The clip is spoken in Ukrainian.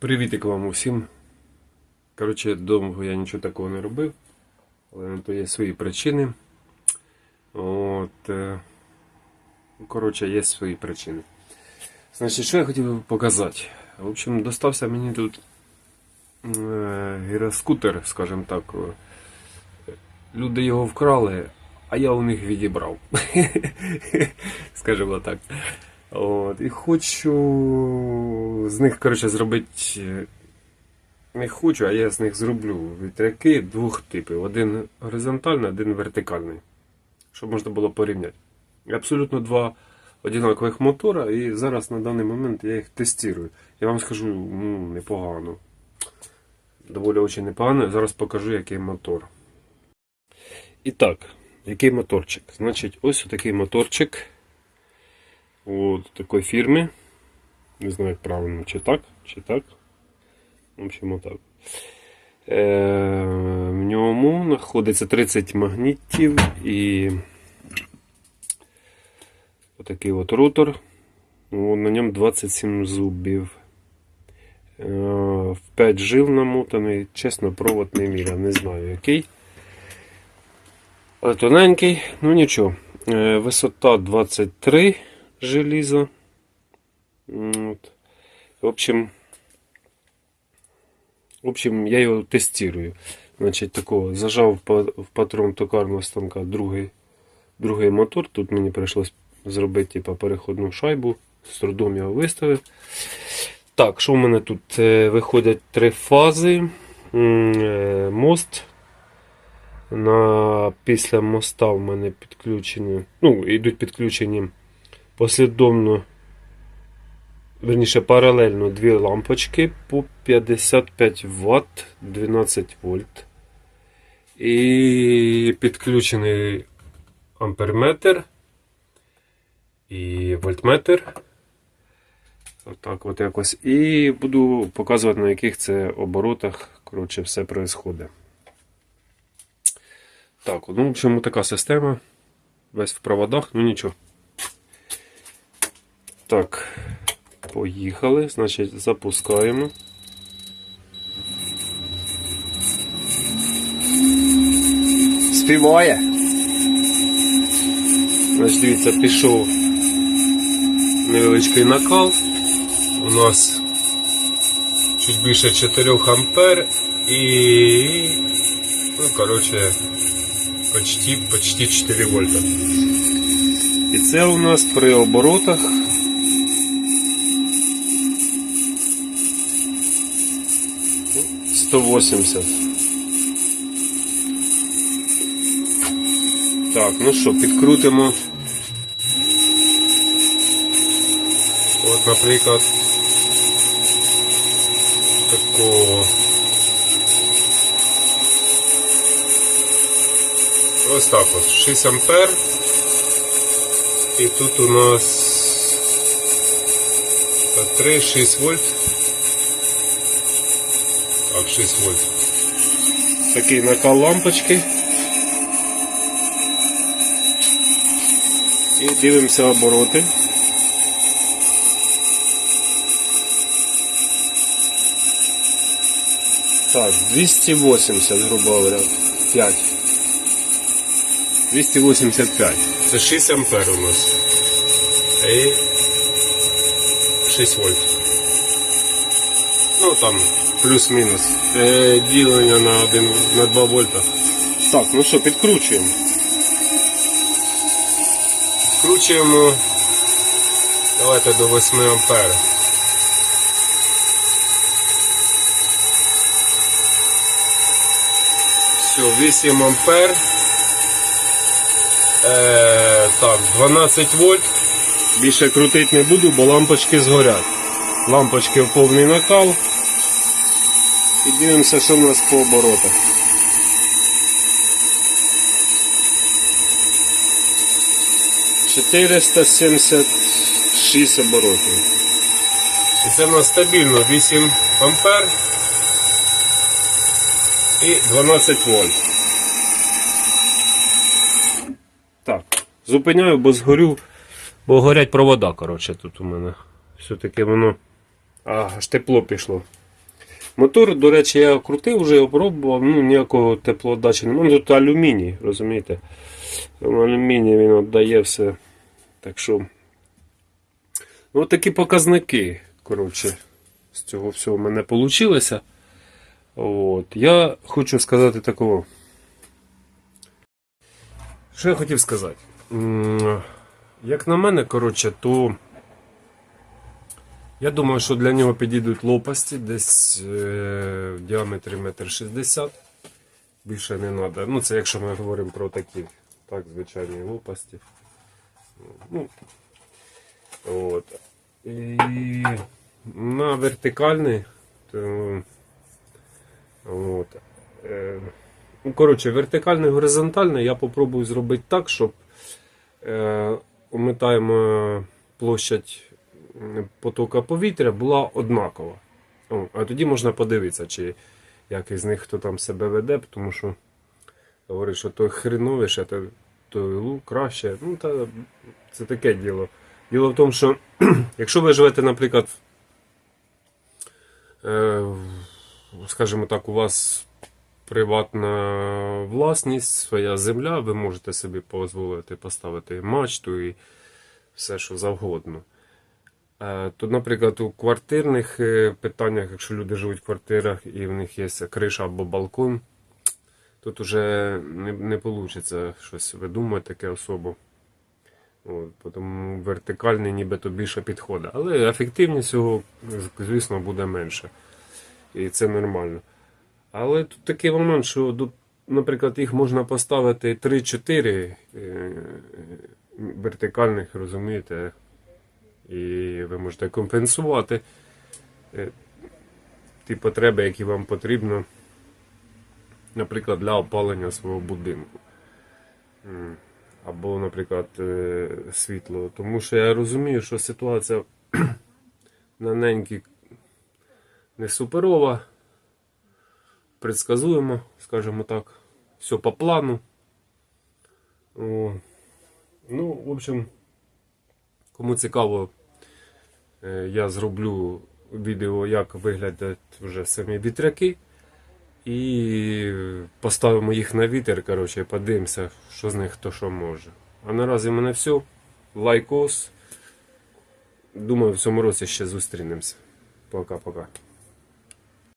Привітик вам усім. Коротше, довго я нічого такого не робив, але на то є свої причини. От, е, коротше, є свої причини. Значить, що я хотів би показати? В общем, достався мені тут е, гіроскутер, скажімо так. Люди його вкрали, а я у них відібрав. Скажімо так. От, і хочу з них, коротше, зробити. е, Не хочу, а я з них зроблю вітряки двох типів: один горизонтальний, один вертикальний. Щоб можна було порівняти. Абсолютно два одинакових мотора, і зараз на даний момент я їх тестую. Я вам скажу, ну, непогано. Доволі очень непогано. Зараз покажу, який мотор. І так, який моторчик? Значить, ось такий моторчик. От такої фірми. Не знаю, як правильно, чи так, чи так. В общем, отак. Е, в ньому знаходиться 30 магнітів і отакий от ротор. Ну, На ньому 27 зубів. Е, в 5 жил намотаний. Чесно, провод не міряв, не знаю який. Але тоненький, ну нічого. Е, Висота 23 желіза. М, От. В общем, в общем, я його тестирую. Значить, такого зажав в патрон токарного станка другий, другий мотор. Тут мені прийшлось зробити типу, переходну шайбу. З трудом його виставив. Так, що в мене тут? Е, Виходять три фази. Е, Мост. На, після моста в мене підключені. Ну, йдуть підключені послідовно верніше паралельно дві лампочки по 55 Вт 12 вольт. І підключений амперметр і вольтметр. Отак от якось. І буду показувати, на яких це оборотах коротше, все відбувається. Так, ну, в общем, така система. Весь в проводах, ну нічого. Так. Поїхали, значить, запускаємо. Співає. Значить, дивіться, пішов невеличкий накал. У нас чуть більше 4 ампер і. Ну, коротше, почти, почти 4 вольта. І це у нас при оборотах 180. Так, ну що, підкрутимо. От, наприклад, такого. Ось так ось, 6 ампер. І тут у нас 3-6 вольт. Так, 6 вольт. Такий накал лампочки. І дивимося обороти. Так, 280, грубо говоря, 5. 285. Це 6 ампер у нас. І 6 вольт. Ну там плюс-мінус. Е, ділення на 1 на 2 вольта. Так, ну що, підкручуємо. Підкручуємо. Давайте до 8 ампер. Все, 8 ампер. Е, так, 12 вольт. Більше крутити не буду, бо лампочки згорять. Лампочки в повний накал. І дивимося, що в нас по оборотах. Чотириста сімдесят шість оборотів. І це в нас стабільно 8 ампер і 12 вольт. Так, зупиняю, бо згорю, бо горять провода, коротше, тут у мене. Все-таки воно. Аж тепло пішло. Мотор, до речі, я крутив вже, опробував, ну ніякого теплоотдачі немає. Ну, тут алюміній, розумієте? Алюміній він віддає все. Так що. Ну, от такі показники, коротше, з цього всього в мене вийшло. От. Я хочу сказати такого. Що я хотів сказати? Як на мене, коротше, то я думаю, що для нього підійдуть лопасті десь е, в діаметрі 1,60 м. Більше не треба. Ну, це якщо ми говоримо про такі, так, звичайні лопасті. Ну, от. І на вертикальний, то, от, е, ну, коротше, вертикальний, горизонтальний я попробую зробити так, щоб е, уметаємо площадь потока повітря була однакова. О, а тоді можна подивитися, чи як із них хто там себе веде, тому що говорить, що той хреновіше, то, той краще. Ну, та це таке діло. Діло в тому, що якщо ви живете, наприклад, е, скажімо так, у вас приватна власність, своя земля, ви можете собі дозволити поставити мачту і все, що завгодно. Е, То, наприклад, у квартирних е, питаннях, якщо люди живуть в квартирах і в них є криша або балкон, тут уже не, не вийде щось видумати таке особо. От, тому вертикальний нібито більше підходить. Але ефективність його, звісно, буде менше. І це нормально. Але тут такий момент, що, до- наприклад, їх можна поставити 3-4 е, вертикальних, розумієте, і ви можете компенсувати е, ті потреби, які вам потрібно, наприклад, для опалення свого будинку. Або, наприклад, е, світло. Тому що я розумію, що ситуація на неньки не суперова, предсказуємо, скажімо так, все по плану. О. Ну, в общем, кому цікаво, я зроблю відео, як виглядять вже самі вітряки. І поставимо їх на вітер, коротше, подивимося, що з них хто що може. А наразі в мене все. Лайкос. Думаю, в цьому році ще зустрінемося. Пока-пока.